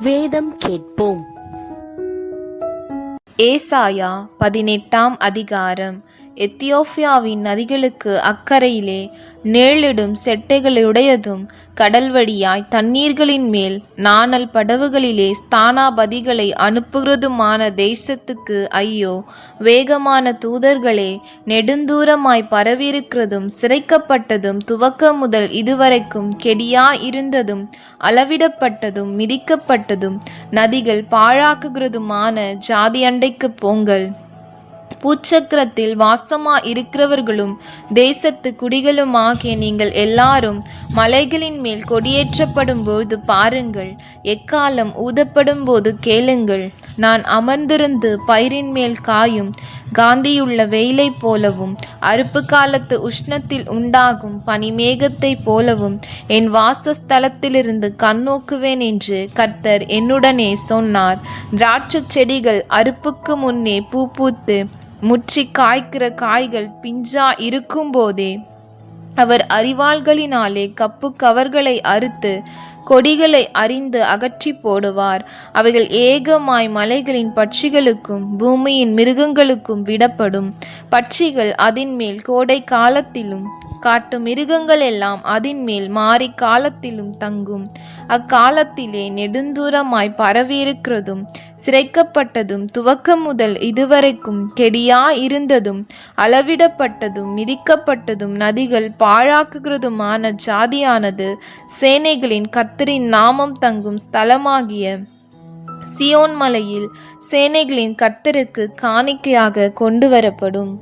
வேதம் கேட்போம். ஏசாயா பதினெட்டாம் அதிகாரம். எத்தியோப்பியாவின் நதிகளுக்கு அக்கறையிலே நேளிடும் செட்டைகளுடையதும் கடல் வழியாய் தண்ணீர்களின் மேல் நாணல் படவுகளிலே ஸ்தானாபதிகளை அனுப்புகிறதுமான தேசத்துக்கு ஐயோ வேகமான தூதர்களே நெடுந்தூரமாய் பரவியிருக்கிறதும் சிறைக்கப்பட்டதும் துவக்க முதல் இதுவரைக்கும் கெடியா இருந்ததும் அளவிடப்பட்டதும் மிதிக்கப்பட்டதும் நதிகள் பாழாக்குகிறதுமான ஜாதி அண்டைக்கு போங்கள். பூச்சக்கரத்தில் வாசமா இருக்கிறவர்களும் தேசத்து குடிகளுமாகிய நீங்கள் எல்லாரும் மலைகளின் மேல் கொடியேற்றப்படும் போது பாருங்கள் எக்காலம் ஊதப்படும் போது கேளுங்கள். நான் அமர்ந்திருந்து பயிரின் மேல் காயும் காந்தியுள்ள வெயிலைப் போலவும் அறுப்பு காலத்து உஷ்ணத்தில் உண்டாகும் பனிமேகத்தை போலவும் என் வாசஸ்தலத்திலிருந்து கண்ணோக்குவேன் என்று கர்த்தர் என்னுடனே சொன்னார். திராட்சைச் செடிகள் அறுப்புக்கு முன்னே பூ பூத்து முற்றி காய்க்கிற காய்கள் பிஞ்சா இருக்கும்போதே அவர் அறிவாள்களினாலே கப்பு கவர்களை அறுத்து கொடிகளை அறிந்து அகற்றி போடுவார். அவைகள் ஏகமாய் மலைகளின் பட்சிகளுக்கும் பூமியின் மிருகங்களுக்கும் விடப்படும். பட்சிகள் அதின்மேல் கோடை காலத்திலும் காட்டு மிருகங்கள் எல்லாம் அதின்மேல் மாறி காலத்திலும் தங்கும். அக்காலத்திலே நெடுந்தூரமாய் பரவியிருக்கிறதும் சிறைக்கப்பட்டதும் துவக்கம் முதல் இதுவரைக்கும் கெடியா இருந்ததும் அளவிடப்பட்டதும் மிதிக்கப்பட்டதும் நதிகள் பாழாக்குகிறதுமான ஜாதியானது சேனைகளின் கர்த்தரின் நாமம் தங்கும் ஸ்தலமாகிய சியோன் மலையில் சேனைகளின் கர்த்தருக்கு காணிக்கையாக கொண்டு வரப்படும்